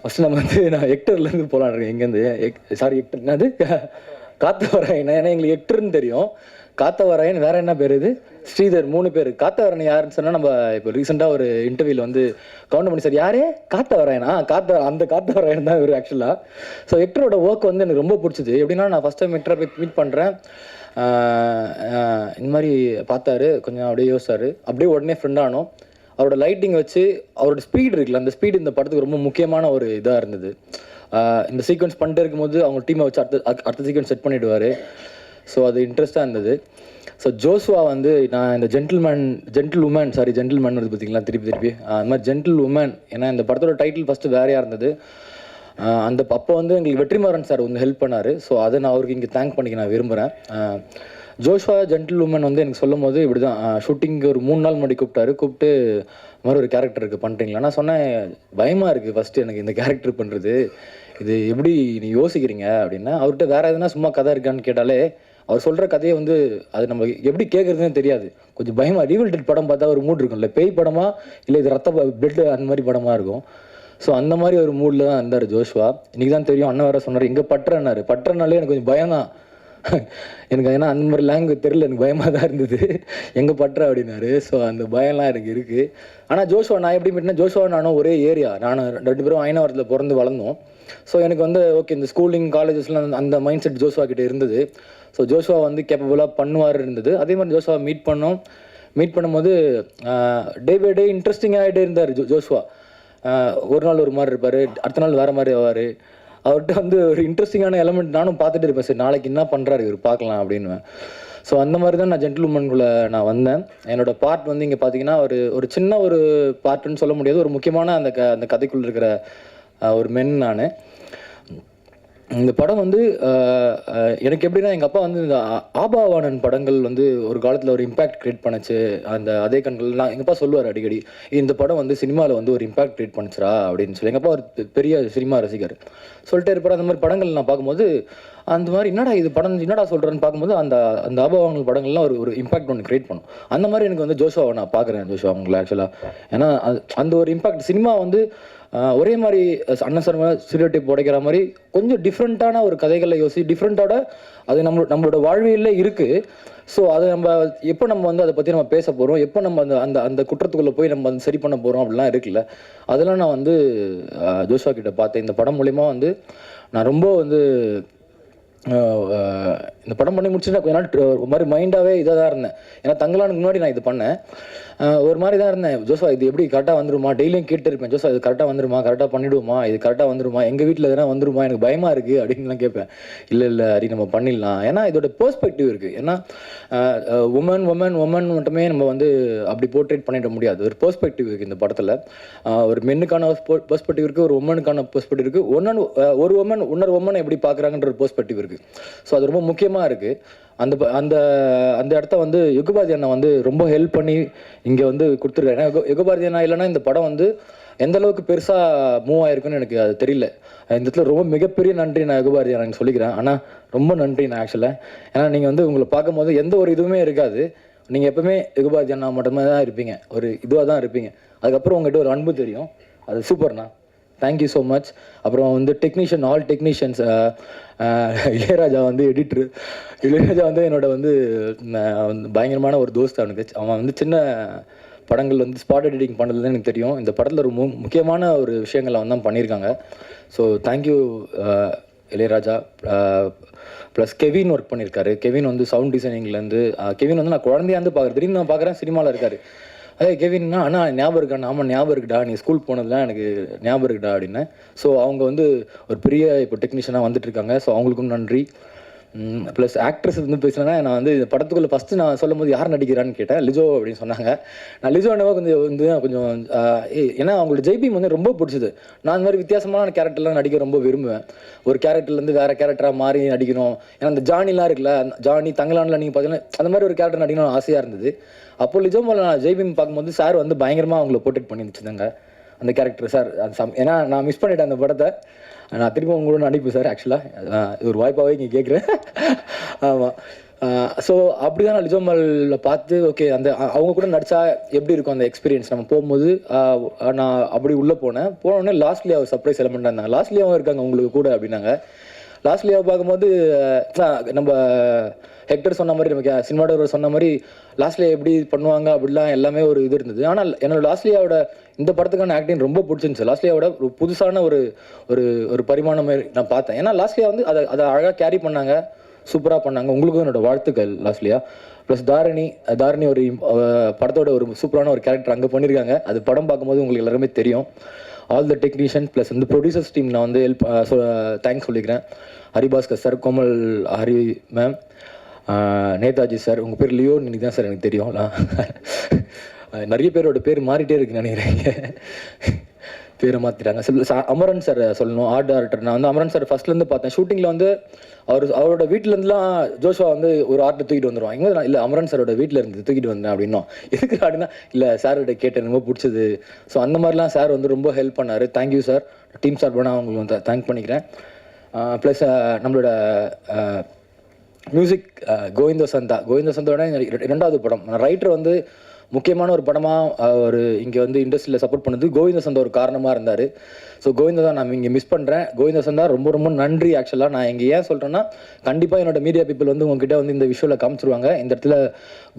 First நம்ம வந்து நான் ஹெக்டர்லேருந்து போகலான் இருக்கேன் எங்கேருந்து? எக் சாரி எக்டர் என்னது? காத்தவராயன் ஏன்னா எங்களுக்கு எக்டர்னு தெரியும். காத்தவராயன் வேற என்ன பேர் இது? ஸ்ரீதர் மூணு பேர். காத்தவராயன் யாருன்னு சொன்னால் நம்ம இப்போ ரீசெண்டாக ஒரு இன்டர்வியூவில் வந்து கவுண்ட் பண்ணி சார் யாரே? காத்தவராயனா? காத்த அந்த காத்தவராயன் தான் இவர் ஆக்சுவலாக ஸோ எக்டரோட ஒர்க் வந்து எனக்கு ரொம்ப பிடிச்சது. எப்படின்னா நான் ஃபஸ்ட் டைம் எக்டரை போய் மீட் பண்ணுறேன் இந்த மாதிரி பார்த்தாரு. கொஞ்சம் அப்படியே யோசிச்சாரு. அப்படியே உடனே ஃப்ரெண்ட் ஆனோம். அவரோட லைட்டிங் வச்சு அவரோட ஸ்பீட் இருக்குல்ல அந்த ஸ்பீடு இந்த படத்துக்கு ரொம்ப முக்கியமான ஒரு இதாக இருந்தது. இந்த சீக்வன்ஸ் பண்ணிட்டே இருக்கும்போது அவங்க டீமை வச்சு அடுத்த அடுத்த- சீக்வன்ஸ் செட் பண்ணிடுவார். ஸோ அது இன்ட்ரெஸ்ட்டாக இருந்தது. ஸோ ஜோஸ்வா வந்து நான் இந்த gentleman gentle woman sorry gentleman வருது பார்த்தீங்களா திருப்பி திருப்பி. அந்த மாதிரி ஜென்டில் உமன் ஏன்னா இந்த படத்தோட டைட்டில் ஃபஸ்ட்டு வேறையாக இருந்தது? அந்த அப்போ வந்து எங்களுக்கு வெற்றிமாறன் சார் வந்து ஹெல்ப் பண்ணார். ஸோ அதை நான் அவருக்கு இங்கே தேங்க் பண்ணிக்க நான் விரும்புகிறேன் ஜோஷ்வா ஜென்டில் உமன் வந்து எனக்கு சொல்லும் போது இப்படி தான் ஷூட்டிங்க்கு ஒரு மூணு நாள் முன்னாடி கூப்பிட்டாரு. கூப்பிட்டு மாதிரி ஒரு கேரக்டர் இருக்குது பண்ணுறீங்களா நான் சொன்னேன் பயமாக இருக்குது ஃபஸ்ட்டு எனக்கு இந்த கேரக்டர் பண்ணுறது இது எப்படி நீ யோசிக்கிறீங்க? அப்படின்னா அவர்கிட்ட வேறு எதுனா சும்மா கதை இருக்கான்னு கேட்டாலே அவர் சொல்கிற கதையை வந்து அது நம்ம எப்படி கேட்குறதுன்னு தெரியாது. கொஞ்சம் பயமாக ரீவல்டட் படம் பார்த்தா ஒரு மூட் இருக்கும்ல. பேய் படமா? இல்லை இது ரத்த பிளட் அந்த மாதிரி படமாக இருக்கும்? ஸோ அந்த மாதிரி ஒரு மூடில் தான் இருந்தார் ஜோஷ்வா. இன்றைக்கி தான் தெரியும் அண்ணன் வேறு சொன்னார் இங்கே பற்றனாரு பற்றனாலே எனக்கு கொஞ்சம் பயம் தான். எனக்கு ஏன்னா அந்த மாதிரி லாங்குவேஜ் தெரியல எனக்கு பயமாக தான் இருந்தது. எங்கே பட்டுற அப்படின்னாரு. ஸோ அந்த பயம்லாம் எனக்கு இருக்குது ஆனால் ஜோஷ்வா நான் எப்படி மீட்டினா ஜோஷ்வா நானும் ஒரே ஏரியா நானும் ரெண்டு பேரும் ஐநாவரத்தில் பிறந்து வளர்ந்தோம். ஸோ எனக்கு வந்து ஓகே இந்த ஸ்கூலிங் காலேஜஸ்லாம் அந்த மைண்ட் செட் ஜோஷுவா கிட்ட இருந்தது. ஸோ ஜோஷ்வா வந்து கேப்பபுளாக பண்ணுவார் இருந்தது. அதே மாதிரி ஜோஷுவா மீட் பண்ணோம். மீட் பண்ணும்போது டே பை டே இன்ட்ரெஸ்டிங் ஆகிட்டே இருந்தார் ஜோ ஜோஷ்வா. ஒரு நாள் ஒரு மாதிரி இருப்பார். அடுத்த நாள் வேறு மாதிரி ஆவார். அவர்கிட்ட வந்து ஒரு இன்ட்ரெஸ்டிங்கான எலமெண்ட் நானும் பார்த்துட்டு இருப்பேன். சரி நாளைக்கு என்ன பண்ணுறாரு இவர்? பார்க்கலாம் அப்படின்னு ஸோ அந்த மாதிரி தான் நான் ஜென்டில்மேன்குள்ளே நான் வந்தேன். என்னோட பார்ட் வந்து இங்கே பார்த்தீங்கன்னா ஒரு ஒரு சின்ன ஒரு பார்ட்டுன்னு சொல்ல முடியாது. ஒரு முக்கியமான அந்த க அந்த கதைக்குள்ளே இருக்கிற ஒரு மென் நான். இந்த படம் வந்து எனக்கு எப்படின்னா எங்கள் அப்பா வந்து இந்த ஆபாவானன் படங்கள் வந்து ஒரு காலத்தில் ஒரு இம்பாக்ட் கிரியேட் பண்ணுச்சு. அந்த அதே கண்கள் நான் எங்கள் அப்பா சொல்லுவார் அடிக்கடி இந்த படம் வந்து சினிமாவில் வந்து ஒரு இம்பாக்ட் கிரியேட் பண்ணுச்சுடா அப்படின்னு சொல்லி. எங்கள் அப்பா ஒரு பெரிய சினிமா ரசிகர். சொல்லிட்டே இருப்பார். அந்த மாதிரி படங்கள் நான் பார்க்கும்போது அந்த மாதிரி என்னடா இது படம் என்னடா சொல்கிறேன்னு பார்க்கும்போது அந்த அந்த ஆபாவானல் படங்கள்லாம் ஒரு ஒரு இம்பாக்ட் ஒன்று கிரியேட் பண்ணும். அந்த மாதிரி எனக்கு வந்து ஜோஷுவாவை நான் பார்க்குறேன் ஜோஷுவா அவங்களை ஆக்சுவலாக ஏன்னா அந்த ஒரு இம்பாக்ட் சினிமா வந்து ஒரே மாதிரி அண்ணன் சார் ஸ்டீரியோடைப் உடைக்கிற மாதிரி கொஞ்சம் டிஃப்ரெண்ட்டான ஒரு கதைகளை யோசி டிஃப்ரெண்ட்டோட அது நம்ம நம்மளோட வாழ்வியல்ல இருக்குது ஸோ அதை நம்ம எப்போ நம்ம வந்து அதை பற்றி நம்ம பேச போகிறோம் எப்போ நம்ம அந்த அந்த அந்த குற்றத்துக்குள்ளே போய் நம்ம வந்து சரி பண்ண போகிறோம் அப்படிலாம் இருக்குல்ல. அதெல்லாம் நான் வந்து ஜோஷா கிட்ட பார்த்தேன். இந்த படம் மூலிமா வந்து நான் ரொம்ப வந்து இந்த படம் பண்ணி முடிச்சுட்டு கொஞ்ச நாள் ஒரு மாதிரி மைண்டாகவே இதாக தான் இருந்தேன். ஏன்னா தங்கலானுக்கு முன்னாடி நான் இது பண்ணேன். ஒரு மாதிரி தான் இருந்தேன். ஜோசா இது எப்படி கரெக்டாக வந்துருமா? டெய்லியும் கேட்டு இருப்பேன் ஜோசா இது கரெக்டாக வந்துருமா? கரெக்டாக பண்ணிடுவோமா இது கரெக்டாக வந்துருமா? எங்கள் வீட்டில் எதனா வந்துருமா? எனக்கு பயமாக இருக்குது அப்படின்லாம் கேட்பேன். இல்லை இல்லை அரி நம்ம பண்ணிடலாம். ஏன்னா இதோட பெர்ஸ்பெக்டிவ் இருக்குது ஏன்னா உமன் உமன் உமன் மட்டுமே நம்ம வந்து அப்படி போர்ட்ரேட் பண்ணிட முடியாது. ஒரு பெர்ஸ்பெக்டிவ் இருக்குது இந்த படத்தில். ஒரு மென்னுக்கான பெர்ஸ்பெக்டிவ் இருக்குது ஒரு உமனுக்கான பெர்ஸ்பெக்டிவ் இருக்குது ஒன்னு ஒரு உமன் இன்னொரு உமனை எப்படி பார்க்குறாங்கன்ற ஒரு பெர்ஸ்பெக்டிவ் இருக்குது ஸோ அது ரொம்ப முக்கியமாக இருக்குது அந்த ப- அந்த அந்த இடத்த வந்து யுகபாரதி அண்ணா வந்து ரொம்ப ஹெல்ப் பண்ணி இங்கே வந்து கொடுத்துருக்காரு. ஏன்னா யுகபாரதி அண்ணா இல்லைன்னா இந்த படம் வந்து எந்த அளவுக்கு பெருசாக மூவ் ஆயிருக்குன்னு எனக்கு அது தெரியல. இந்த இடத்துல ரொம்ப மிகப்பெரிய நன்றி நான் யுகபாரதி அண்ணா சொல்லிக்கிறேன். ஆனால் ரொம்ப நன்றி நான் ஆக்சுவலாக ஏன்னா நீங்கள் வந்து உங்களை பார்க்கும்போது எந்த ஒரு இதுவுமே இருக்காது. நீங்கள் எப்பவுமே யுகபாரதி அண்ணா மட்டுமே தான் இருப்பீங்க. ஒரு இதுவாக தான் இருப்பீங்க. அதுக்கப்புறம் உங்ககிட்ட ஒரு அன்பு தெரியும். அது சூப்பர்ண்ணா தேங்க்யூ ஸோ மச் அப்புறம் வந்து டெக்னீஷியன் ஆல் டெக்னீஷியன்ஸ் இளையராஜா வந்து எடிட்ரு இளையராஜா வந்து என்னோட வந்து பயங்கரமான ஒரு தோஸ்த் அவனுக்கு. அவன் வந்து சின்ன படங்கள் வந்து ஸ்பாட் எடிட்டிங் பண்ணதுன்னு எனக்கு தெரியும். இந்த படத்தில் ஒரு மு முக்கியமான ஒரு விஷயங்கள் வந்து தான் பண்ணியிருக்காங்க. So thank you Ilaiyaraaja. Plus Kevin work பண்ணியிருக்காரு. கெவின் வந்து சவுண்ட் டிசைனிங்லேருந்து கெவின் வந்து நான் குழந்தையாந்து பார்க்குறேன் திடீர்னு நான் பார்க்குறேன் சினிமாவில் இருக்காரு. அதே கெவின்னா அண்ணா ஞாபகம் இருக்கா? ஆமாம் ஞாபகம் இருக்குடா. நீ ஸ்கூல் போனதுலாம் எனக்கு ஞாபகம் இருக்குடா அப்படின்னு. ஸோ அவங்க வந்து ஒரு பெரிய இப்போ டெக்னீஷியனாக வந்துட்டு இருக்காங்க. ஸோ அவங்களுக்கும் நன்றி. ப்ளஸ் ஆக்ட்ரஸ் வந்து பேசுனா நான் வந்து இந்த படத்துக்குள்ளே ஃபஸ்ட்டு நான் சொல்லும் போது யார் நடிக்கிறான்னு கேட்டேன். லிஜோ அப்படின்னு சொன்னாங்க. நான் லிஜோ என்னவோ கொஞ்சம் வந்து கொஞ்சம் ஏன்னா அவங்களோட ஜெய்பீம் வந்து ரொம்ப பிடிச்சது. நான் இந்த மாதிரி வித்தியாசமான கேரக்டர்லாம் நடிக்க ரொம்ப விரும்புவேன். ஒரு கேரக்டர்லேருந்து வேறு கேரக்டராக மாறி நடிக்கணும். ஏன்னா அந்த ஜானிலாம் இருக்குல்ல அந்த ஜானி தங்கலான்ல நீங்கள் பார்த்தீங்கன்னா அந்த மாதிரி ஒரு கேரக்டர் நடிக்கணும்னு ஆசையாக இருந்தது. அப்போ லிஜோ மேலே நான் ஜெய்பீம் பார்க்கும்போது சார் வந்து பயங்கரமாக அவங்கள போர்ட்ரேட் பண்ணி வச்சுருந்தாங்க அந்த கேரக்டர் சார் அது சம் ஏன்னா நான் மிஸ் பண்ணிட்டேன் அந்த படத்தை. நான் திரும்ப உங்களோட அனுப்பி சார் ஆக்சுவலாக இது ஒரு வாய்ப்பாகவே இங்கே கேட்குறேன் ஆமாம் ஸோ அப்படி தான் நான் லிஜோமலில் பார்த்து ஓகே அந்த அவங்க கூட நடிச்சா எப்படி இருக்கும் அந்த எக்ஸ்பீரியன்ஸ் நம்ம போகும்போது நான் அப்படி உள்ளே போனேன். போனோடனே லாஸ்ட்லி அவர் சர்ப்ரைஸ் எலமெண்ட்டாக இருந்தாங்க. லாஸ்ட்லியாவும் இருக்காங்க உங்களுக்கு கூட அப்படின்னாங்க. லாஸ்ட்லியாவை பார்க்கும்போது நம்ம ஹெக்டர் சொன்ன மாதிரி நமக்கு சினிமாடோர் சொன்ன மாதிரி லாஸ்ட்லியா எப்படி பண்ணுவாங்க அப்படிலாம் எல்லாமே ஒரு இது இருந்தது. ஆனால் என்னோட லாஸ்ட்லியாவோட இந்த படத்துக்கான ஆக்டிங் ரொம்ப பிடிச்சிருந்துச்சு. லாஸ்ட்லியாவோட ஒரு புதுசான ஒரு ஒரு ஒரு பரிமாணம் மாதிரி நான் பார்த்தேன். ஏன்னா லாஸ்ட்லியா வந்து அதை அதை அழகாக கேரி பண்ணாங்க சூப்பராக பண்ணாங்க. உங்களுக்கும் என்னோட வாழ்த்துக்கள் லாஸ்ட்லியா ப்ளஸ் தாரணி தாரணி ஒரு படத்தோட ஒரு சூப்பரான ஒரு கேரக்டர் அங்கே பண்ணியிருக்காங்க அது படம் பார்க்கும்போது உங்களுக்கு எல்லாருமே தெரியும். ஆல் த டெக்னீஷியன் ப்ளஸ் வந்து ப்ரொடியூசர்ஸ் டீம் நான் வந்து ஹெல்ப் தேங்க்ஸ் uh, uh, சொல்லிக்கிறேன். Haribhaskar sir Komal Hari ma'am uh, Netaji sir உங்கள் பேர் லியோ இன்னைக்கு தான் சார் எனக்கு தெரியும். நிறைய பேரோட பேர் மாறிட்டே இருக்குன்னு நினைக்கிறேன். பேரை மாற்றிட்டாங்க சில அமரன் சார் சொல்லணும் ஆர்ட் டேரக்டர் நான் வந்து அமரன் சார் ஃபர்ஸ்ட்லேருந்து பார்த்தேன். ஷூட்டிங்கில் வந்து அவர் அவரோட வீட்டிலேருந்துலாம் ஜோஷுவா வந்து ஒரு ஆர்ட்டை தூக்கிட்டு வந்துருவாங்க. இங்கே நான் இல்லை அமரன் சாரோட வீட்டில் இருந்து தூக்கிட்டு வந்தேன் அப்படின்னா எதுக்கு அப்படின்னா இல்லை சார்கிட்ட கேட்டேன் ரொம்ப பிடிச்சது. ஸோ அந்த மாதிரிலாம் சார் வந்து ரொம்ப ஹெல்ப் பண்ணார். தேங்க்யூ சார் டீம் சார் பண்ண அவங்களுக்கு வந்து தேங்க் பண்ணிக்கிறேன். ப்ளஸ் நம்மளோட மியூசிக் கோவிந்த சந்தா. கோவிந்த சந்தாவோட இர- இரண்டாவது படம். ரைட்டர் வந்து முக்கியமான ஒரு படமாக ஒரு இங்கே வந்து இண்டஸ்ட்ரியில் சப்போர்ட் பண்ணது கோவிந்தசந்தா ஒரு காரணமாக இருந்தார். ஸோ கோவிந்ததான் நான் இங்கே மிஸ் பண்ணுறேன் கோவிந்த சந்தா ரொம்ப ரொம்ப நன்றி ஆக்சுவலாக நான் இங்கே ஏன் சொல்கிறேன்னா கண்டிப்பாக என்னோட மீடியா பீப்புள் வந்து உங்ககிட்ட வந்து இந்த விஷுவலில் காமிச்சிருவாங்க. இந்த இடத்துல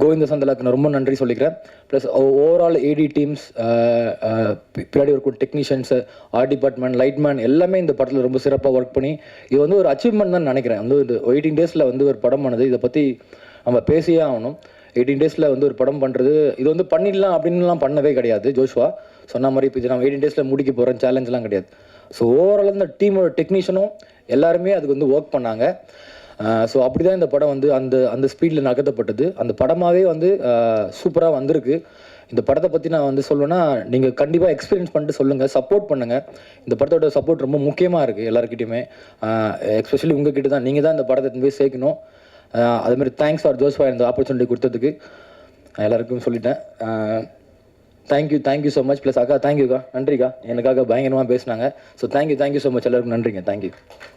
கோவிந்த சந்தாவுக்கு நான் ரொம்ப நன்றி சொல்லிக்கிறேன். ப்ளஸ் ஓவரால் ஏடி டீம்ஸ் பின்னாடி ஒரு டெக்னீஷியன்ஸு ஆர்ட் டிபார்ட்மெண்ட் லைட்மேன் எல்லாமே இந்த படத்தில் ரொம்ப சிறப்பாக ஒர்க் பண்ணி இது வந்து ஒரு அச்சீவ்மெண்ட் தான் நினைக்கிறேன். வந்து எயிட்டீன் டேஸில் வந்து ஒரு படம் ஆனது இதை பற்றி நம்ம பேசியே ஆகணும். எயிட்டீன் டேஸில் வந்து ஒரு படம் பண்ணுறது இது வந்து பண்ணிடலாம் அப்படின்லாம் பண்ணவே கிடையாது ஜோஷ்வா. சொன்ன மாதிரி இப்போ இது நம்ம எயிட்டீன் டேஸில் முடிக்க போகிறோம் சேலஞ்செலாம் கிடையாது. ஸோ ஓவரால் இந்த டீமோட டெக்னீஷியனும் எல்லாருமே அதுக்கு வந்து ஒர்க் பண்ணாங்க. ஸோ அப்படி தான் இந்த படம் வந்து அந்த அந்த ஸ்பீடில் நகர்த்தப்பட்டது. அந்த படமாகவே வந்து சூப்பராக வந்திருக்கு. இந்த படத்தை பற்றி நான் வந்து சொல்லணும்னா நீங்கள் கண்டிப்பாக எக்ஸ்பீரியன்ஸ் பண்ணிட்டு சொல்லுங்கள் சப்போர்ட் பண்ணுங்கள் இந்த படத்தோட சப்போர்ட் ரொம்ப முக்கியமாக இருக்குது எல்லாருக்கிட்டையுமே எஸ்பெஷலி உங்ககிட்ட தான் நீங்கள் தான் இந்த படத்தை போய் சேர்க்கணும். அது மாதிரி தேங்க்ஸ் ஃபார் ஜோஸ் ஃபார் இந்த ஆப்பர்ச்சுனிட்டி கொடுத்ததுக்கு. நான் எல்லாருக்கும் சொல்லிட்டேன். Thank you thank you so much plus அக்கா தேங்க்யூக்கா நன்றிக்கா. எனக்காக பயங்கரமாக பேசினாங்க. So thank you thank you so much எல்லாருக்கும் நன்றிங்க. Thank you